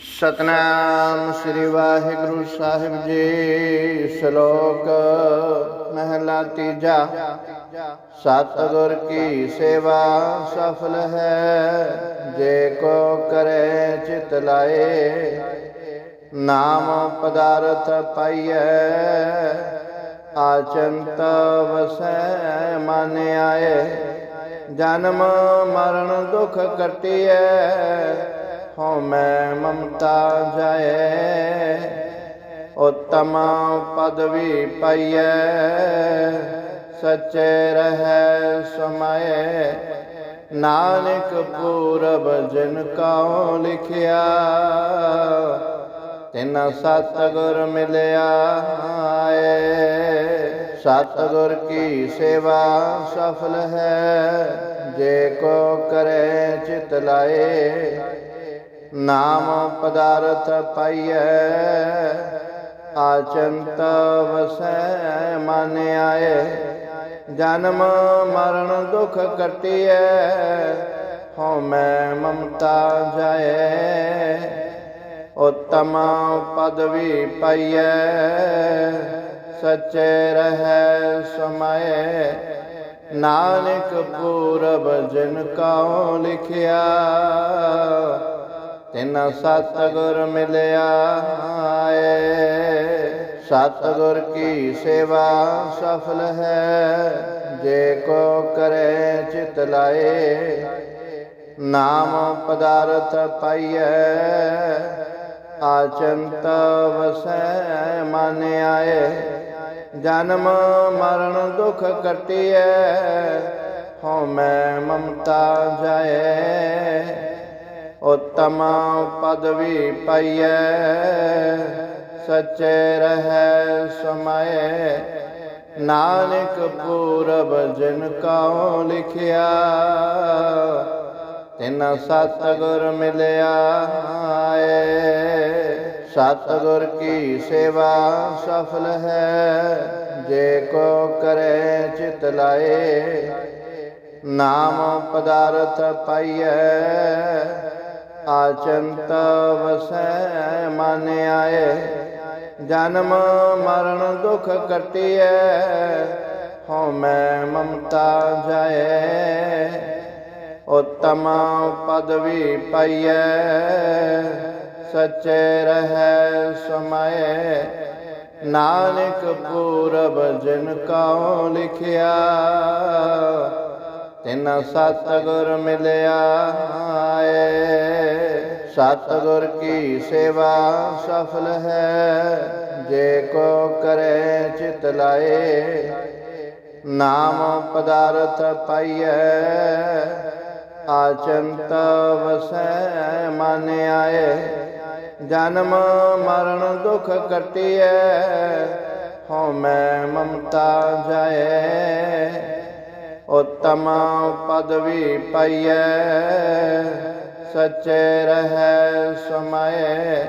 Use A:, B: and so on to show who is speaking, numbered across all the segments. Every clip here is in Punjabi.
A: ਸਤਨਾਮ ਸ੍ਰੀ ਵਾਹਿਗੁਰੂ ਸਾਹਿਬ ਜੀ, ਸ਼ਲੋਕ ਮਹਿਲਾ ਤੀਜਾ। ਸਤਿਗੁਰ ਕੀ ਸੇਵਾ ਸਫਲ ਹੈ, ਜੇ ਕੋ ਕਰੇ ਚਿਤ ਲਾਏ, ਨਾਮ ਪਦਾਰਥ ਪਾਈਐ। ਆਚੰਤ ਵਸੈ ਮਨ ਆਏ, ਜਨਮ ਮਰਨ ਦੁਖ ਕਟਿਐ ਹਉ ਮੈਂ ਮਮਤਾ ਜਾਏ ਉਤਮ ਪਦਵੀ ਪਾਈਐ, ਸਚੇ ਰਹੈ ਸਮਾਏ। ਨਾਨਕ ਪੂਰਬ ਜਿਨ ਕਉ ਲਿਖਿਆ, ਤਿਨ ਸਤਿਗੁਰ ਮਿਲਿਆ ਏ ਸਤਿਗੁਰ ਕੀ ਸੇਵਾ ਸਫਲ ਹੈ, ਜੇ ਕੋ ਕਰੇ ਚਿਤ ਲਾਏ ਨਾਮ ਪਦਾਰਥ ਪਾਈਐ, ਆਚੰਤ ਵਸੈ, ਮਨ ਆਏ। ਜਨਮ ਮਰਨ ਦੁਖ ਕਟਿਐ ਹਉ ਮੈਂ ਮਮਤਾ ਜਾਏ। ਉਤਮ ਪਦਵੀ ਪਾਈਐ, ਸਚੇ ਰਹੈ ਸਮਾਏ। ਨਾਨਕ ਪੂਰਬ ਜਿਨ ਕਉ ਲਿਖਿਆ ਤਿਨ ਸਤਿਗੁਰ ਮਿਲਿਆ ਏ ਸਤਿਗੁਰ ਕੀ ਸੇਵਾ ਸਫਲ ਹੈ? ਜੇ ਕੋ ਕਰੇ ਚਿਤ ਲਾਏ, ਨਾਮ ਪਦਾਰਥ ਪਾਈਐ। ਆਚੰਤ ਵਸੈ ਮਨ ਆਏ, ਜਨਮ ਮਰਨ ਦੁਖ ਕਟਿਐ ਹਉ ਮੈਂ ਮਮਤਾ ਜਾਏ। ਉਤਮ ਪਦਵੀ ਪਾਈਐ, ਸਚੇ ਰਹੈ ਸਮਏ। ਨਾਨਕ ਪੂਰਬ ਜਿਨ ਕਉ ਲਿਖਿਆ, ਤਿਨ ਸਤਿਗੁਰ ਮਿਲਿਆ ਏ ਸਤਿਗੁਰ ਕੀ ਸੇਵਾ ਸਫਲ ਹੈ, ਜੇ ਕੋ ਕਰੇ ਚਿਤ ਲਾਏ। ਨਾਮ ਪਦਾਰਥ ਪਾਈਐ ਆਚੰਤ ਵਸੈ ਮਨ ਆਏ, ਜਨਮ ਮਰਨ ਦੁਖ ਕਟਿਐ, ਹਉ ਮੈਂ ਮਮਤਾ ਜਾਏ। ਉਤਮ ਪਦਵੀ ਪਾਈਐ, ਸਚੇ ਰਹੈ ਸਮਾਏ। ਨਾਨਕ ਪੂਰਬ ਜਿਨ ਕਉ ਲਿਖਿਆ ਤਿਨ ਸਤਿਗੁਰ ਮਿਲਿਆ ਏ ਸਤਿਗੁਰ ਕੀ ਸੇਵਾ ਸਫਲ ਹੈ, ਜੇ ਕੋ ਕਰੇ ਚਿਤ ਲਾਏ। ਨਾਮ ਪਦਾਰਥ ਪਾਈਐ, ਆਚੰਤ ਵਸੈ ਮਨ ਆਏ। ਜਨਮ ਮਰਨ ਦੁਖ ਕਟਿਐ ਹਉ ਮੈਂ ਮਮਤਾ ਜਾਏ। ਉਤਮ ਪਦਵੀ ਪਾਈਐ, ਸਚੇ ਰਹੈ ਸਮਾਏ।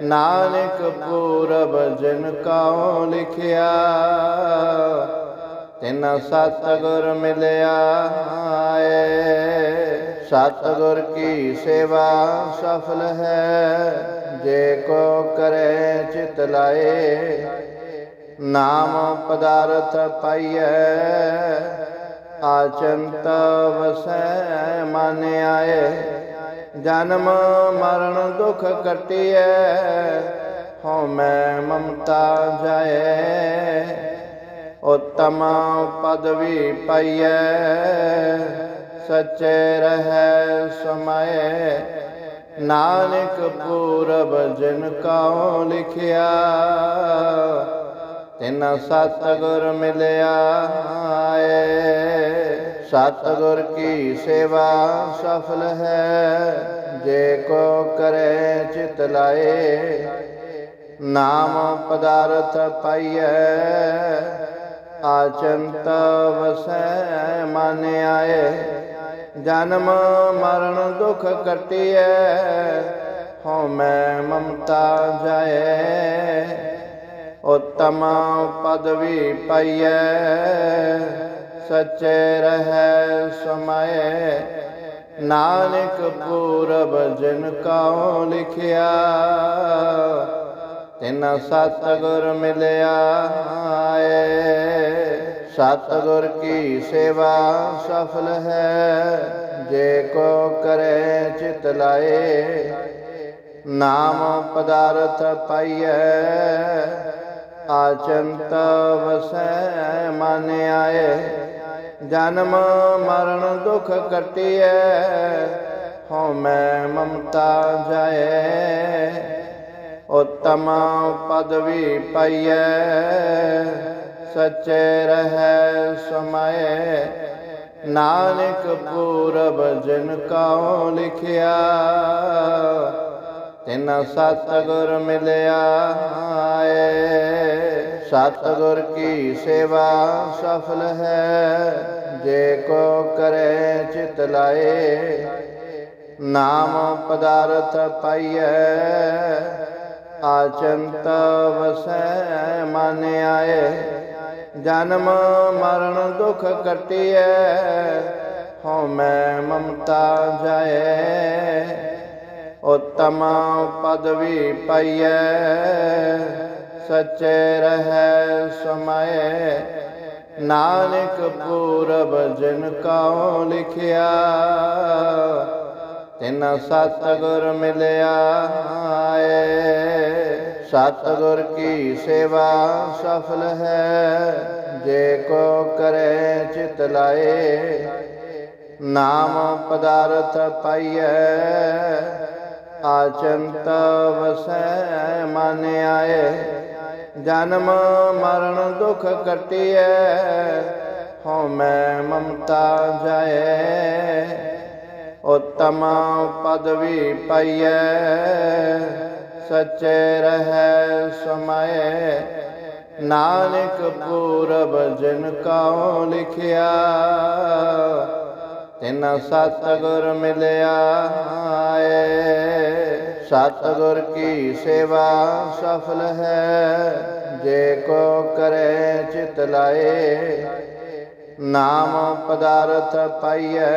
A: ਨਾਨਕ ਪੂਰਬ ਜਿਨ ਕਉ ਲਿਖਿਆ, ਤਿਨ ਸਤਿਗੁਰ ਮਿਲਿਆ ਏ ਸਤਿਗੁਰ ਕੀ ਸੇਵਾ ਸਫਲ ਹੈ, ਜੇ ਕੋ ਕਰੇ ਚਿਤ ਲਾਏ। ਨਾਮ ਪਦਾਰਥ ਪਾਈਐ ਆਚੰਤ ਵਸੈ ਮਨ ਆਏ, ਜਨਮ ਮਰਨ ਦੁਖ ਕਟਿਐ ਹਉ ਮੈਂ ਮਮਤਾ ਜਾਏ। ਉਤਮ ਪਦਵੀ ਪਾਈਐ, ਸਚੇ ਰਹੈ ਸਮਏ। ਨਾਨਕ ਪੂਰਬ ਜਿਨ ਕਉ ਲਿਖਿਆ, ਤਿਨ ਸਤਿਗੁਰ ਮਿਲਿਆ ਏ ਸਤਿਗੁਰ ਕੀ ਸੇਵਾ ਸਫਲ ਹੈ, ਜੇ ਕੋ ਕਰੇ ਚਿਤ ਲਾਏ, ਨਾਮ ਪਦਾਰਥ ਪਾਈਐ, ਆਚੰਤ ਵਸੈ ਮਨ ਆਏ, ਜਨਮ ਮਰਨ ਦੁਖ ਕਟਿਐ, ਹਉ ਮੈਂ ਮਮਤਾ ਜਾਏ, ਉਤਮ ਪਦਵੀ ਪਾਈਐ। ਸਚੇ ਰਹੈ ਸਮਾਏ, ਨਾਨਕ ਪੂਰਬ ਜਿਨ ਕਾਉ ਲਿਖਿਆ, ਤਿਨ ਸਤਿਗੁਰ ਮਿਲਿਆ ਏ ਸਤਿਗੁਰ ਕੀ ਸੇਵਾ ਸਫਲ ਹੈ, ਜੇ ਕੋ ਕਰੇ ਚਿਤ ਲਾਏ, ਨਾਮ ਪਦਾਰਥ ਪਾਈਐ। ਆਚੰਤ ਵਸੈ ਮਨ ਆਏ ਜਨਮ ਮਰਨ ਦੁਖ ਕਟਿਐ ਹਉ ਮੈਂ ਮਮਤਾ ਜਾਏ। ਉਤਮ ਪਦਵੀ ਪਾਈਐ, ਸਚੇ ਰਹੈ ਸਮਾਏ। ਨਾਨਕ ਪੂਰਬ ਜਿਨ ਕਾਉ ਲਿਖਿਆ ਤਿਨ ਸਤਿਗੁਰ ਮਿਲਿਆ ਏ ਸਤਿਗੁਰ ਕੀ ਸੇਵਾ ਸਫਲ ਹੈ? ਜੇ ਕੋ ਕਰੇ ਚਿਤ ਲਾਏ, ਨਾਮ ਪਦਾਰਥ ਪਾਈਐ। ਆਚੰਤ ਵਸੈ ਮਨ ਆਏ। ਜਨਮ ਮਰਨ ਦੁਖ ਕਟਿਐ ਹਉ ਮੈਂ ਮਮਤਾ ਜਾਏ। ਉਤਮ ਪਦਵੀ ਪਾਈਐ, ਸਚੇ ਰਹੈ ਸਮਏ। ਨਾਨਕ ਪੂਰਬ ਜਿਨ ਕਾਉ ਲਿਖਿਆ, ਤਿਨ ਸਤਿਗੁਰ ਮਿਲਿਆ ਏ ਸਤਿਗੁਰ ਕੀ ਸੇਵਾ ਸਫਲ ਹੈ, ਜੇ ਕੋ ਕਰੇ ਚਿਤ ਲਾਏ। ਨਾਮ ਪਦਾਰਥ ਪਾਈਐ ਆਚੰਤ ਵਸੈ ਮਨ ਆਏ, ਜਨਮ ਮਰਨ ਦੁਖ ਕਟਿਐ, ਹਉ ਮੈਂ ਮਮਤਾ ਜਾਏ। ਉਤਮ ਪਦਵੀ ਪਾਈਐ, ਸਚੇ ਰਹੈ ਸਮਾਏ। ਨਾਨਕ ਪੂਰਬ ਜਿਨ ਕਾਉ ਲਿਖਿਆ ਤਿਨ ਸਤਿਗੁਰ ਮਿਲਿਆ ਏ ਸਤਿਗੁਰ ਕੀ ਸੇਵਾ ਸਫਲ ਹੈ, ਜੇ ਕੋ ਕਰੇ ਚਿਤ ਲਾਏ, ਨਾਮ ਪਦਾਰਥ ਪਾਈਐ,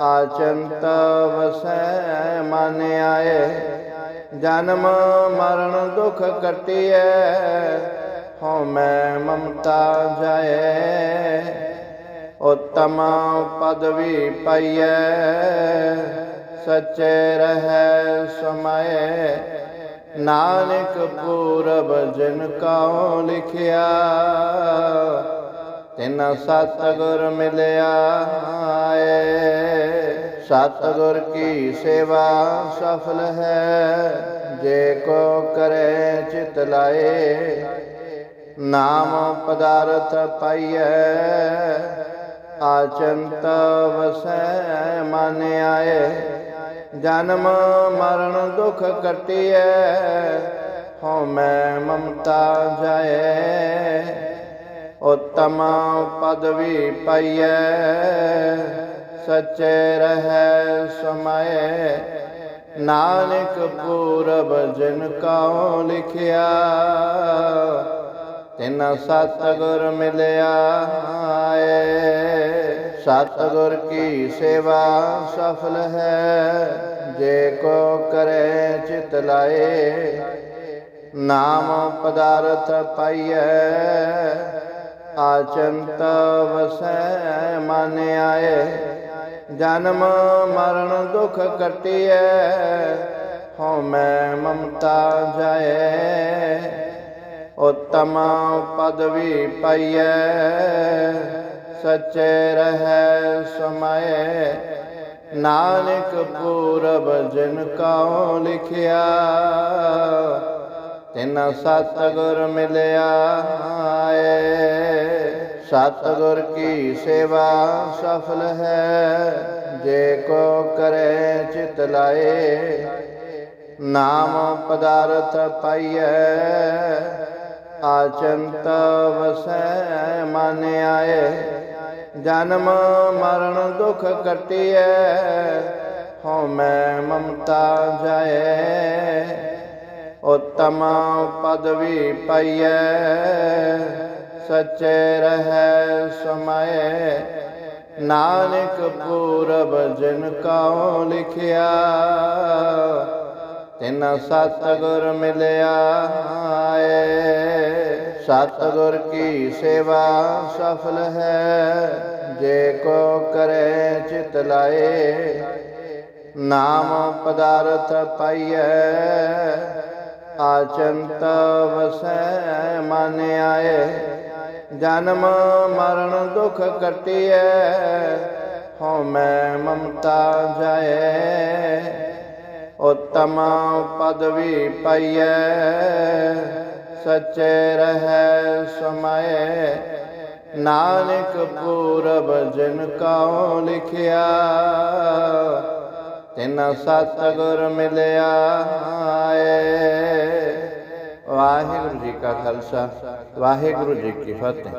A: ਆਚੰਤ ਵਸੈ ਮਨ ਆਏ, ਜਨਮ ਮਰਨ ਦੁਖ ਕਟਿਐ ਹਉ ਮੈਂ ਮਮਤਾ ਜਾਏ। ਉਤਮ ਪਦਵੀ ਪਾਈਐ, ਸਚੇ ਰਹੈ ਸਮਏ। ਨਾਨਕ ਪੂਰਬ ਜਿਨ ਕਾਉ ਲਿਖਿਆ, ਤਿਨ ਸਤਿਗੁਰ ਮਿਲਿਆ ਏ ਸਤਿਗੁਰ ਕੀ ਸੇਵਾ ਸਫਲ ਹੈ, ਜੇ ਕੋ ਕਰੇ ਚਿਤ ਲਾਏ। ਨਾਮ ਪਦਾਰਥ ਪਾਈਐ ਆਚੰਤ ਵਸੈ ਮਨ ਆਏ, ਜਨਮ ਮਰਨ ਦੁਖ ਕਟਿਐ, ਹਉ ਮੈਂ ਮਮਤਾ ਜਾਏ। ਉਤਮ ਪਦਵੀ ਪਾਈਐ, ਸਚੇ ਰਹੈ ਸਮਏ। ਨਾਨਕ ਪੂਰਬ ਜਿਨ ਕਾਉ ਲਿਖਿਆ, ਤਿਨ ਸਤਿਗੁਰ ਮਿਲਿਆ ਏ ਸਤਿਗੁਰ ਕੀ ਸੇਵਾ ਸਫਲ ਹੈ? ਜੇ ਕੋ ਕਰੇ ਚਿਤ ਲਾਏ, ਨਾਮ ਪਦਾਰਥ ਪਾਈਐ। ਆਚੰਤ ਵਸੈ ਮਨ ਆਏ, ਜਨਮ ਮਰਨ ਦੁਖ ਕਟਿਐ ਹਉ ਮੈਂ ਮਮਤਾ ਜਾਏ, ਉਤਮ ਪਦਵੀ ਪਾਈਐ। ਸਚੇ ਰਹੈ ਸਮਏ। ਨਾਨਕ ਪੂਰਬ ਜਿਨ ਕਾਉ ਲਿਖਿਆ, ਤਿਨ ਸਤਿਗੁਰ ਮਿਲਿਆ ਏ ਸਤਿਗੁਰ ਕੀ ਸੇਵਾ ਸਫਲ ਹੈ, ਜੇ ਕੋ ਕਰੇ ਚਿਤ ਲਾਏ। ਨਾਮ ਪਦਾਰਥ ਪਾਈਐ, ਆਚੰਤ ਵਸੈ ਮਨ ਆਏ। ਜਨਮ ਮਰਨ ਦੁਖ ਕਟਿਐ, ਹਉ ਮੈਂ ਮਮਤਾ ਜਾਏ। ਉਤਮ ਪਦਵੀ ਪਾਈਐ, ਸਚੇ ਰਹੈ ਸਮਾਏ। ਨਾਨਕ ਪੂਰਬ ਜਿਨ ਕਉ ਲਿਖਿਆ, ਤਿਨ ਸਤਿਗੁਰ ਮਿਲਿਆ ਏ ਸਤਿਗੁਰ ਕੀ ਸੇਵਾ ਸਫਲ ਹੈ? ਜੇ ਕੋ ਕਰੇ ਚਿਤ ਲਾਏ, ਨਾਮ ਪਦਾਰਥ ਪਾਈਐ। ਆਚੰਤ ਵਸੈ ਮਨ ਆਏ, ਜਨਮ ਮਰਨ ਦੁਖ ਕਟਿਐ ਹਉ ਮੈਂ ਮਮਤਾ ਜਾਏ, ਉਤਮ ਪਦਵੀ ਪਾਈਐ। ਸਚੇ ਰਹੈ ਸਮਾਏ। ਨਾਨਕ ਪੂਰਬ ਜਿਨ ਕਉ ਲਿਖਿਆ, ਤਿਨ ਸਤਿਗੁਰ ਮਿਲਿਆ ਏ ਵਾਹਿਗੁਰੂ ਜੀ ਕਾ ਖਾਲਸਾ, ਵਾਹਿਗੁਰੂ ਜੀ ਕੀ ਫਤਿਹ।